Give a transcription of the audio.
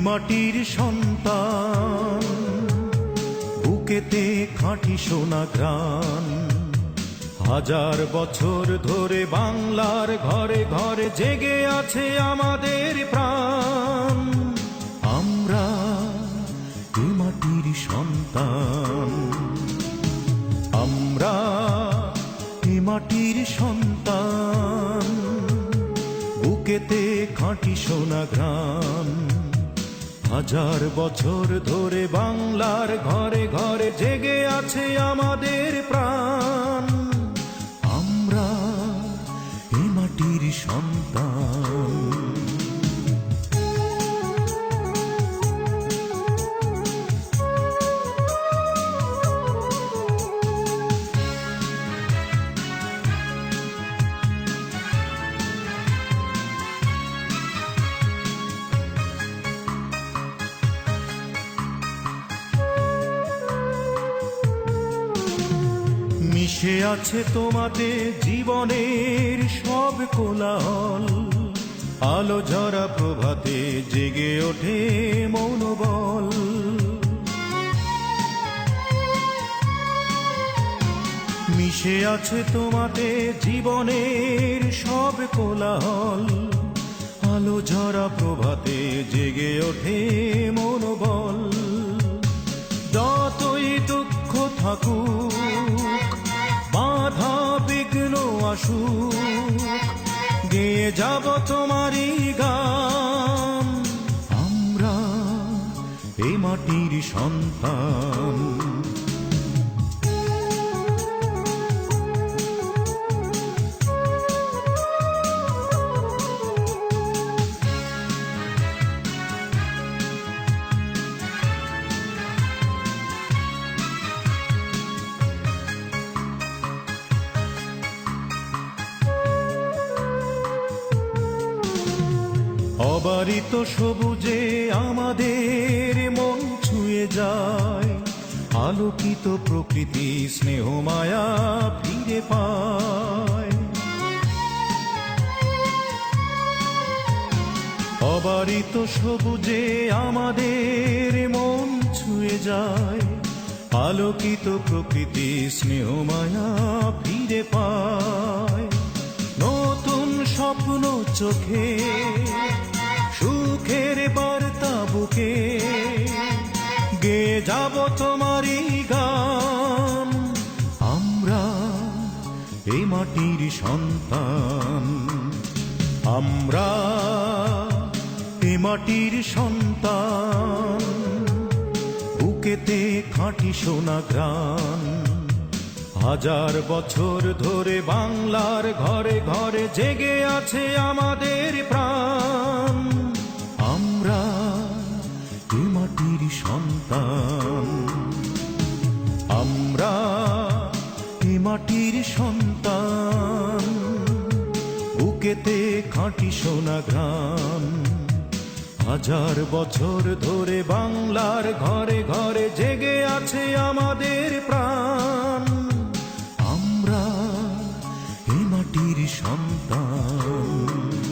মাটির সন্তান, বুকেতে খাঁটি সোনা গ্রান হাজার বছর ধরে বাংলার ঘরে ঘরে জেগে আছে আমাদের প্রাণ। আমরা এ মাটির সন্তান। আমরা এ মাটির সন্তান। বুকেতে খাঁটি সোনা গ্রাম হাজার বছর ধরে বাংলার ঘরে ঘরে জেগে আছে আমাদের প্রাণ। মিশে আছে তোমাদের জীবনের সব কোলাহল। আলো ঝরা প্রভাতে জেগে ওঠে মনোবল। মিশে আছে তোমাদের জীবনের সব কোলাহল। আলো ঝরা প্রভাতে জেগে ওঠে মনোবল। যতই দুঃখ থাকুক আসুক গেয়ে যাব তোমারই আমরা এই মাটির সন্তান। অবারিত সবুজে আমাদের মন ছুঁয়ে যায়। আলোকিত প্রকৃতি স্নেহ মায়া ফিরে পায়। অবারিত সবুজে আমাদের মন ছুঁয়ে যায়। আলোকিত প্রকৃতি স্নেহ মায়া ফিরে পায়। নতুন স্বপ্ন চোখে বুকে গে যাব তোমারই গান। আমরা এই মাটির সন্তান। আমরা এ মাটির সন্তান। বুকেতে খাঁটি সোনা গ্রান হাজার বছর ধরে বাংলার ঘরে ঘরে জেগে আছে আমাদের প্রাণ। মাটির সন্তান। আমরা এ মাটির সন্তান? বুকেতে খাঁটি সোনা গ্রাম হাজার বছর ধরে বাংলার ঘরে ঘরে জেগে আছে আমাদের প্রাণ। আমরা এ মাটির সন্তান।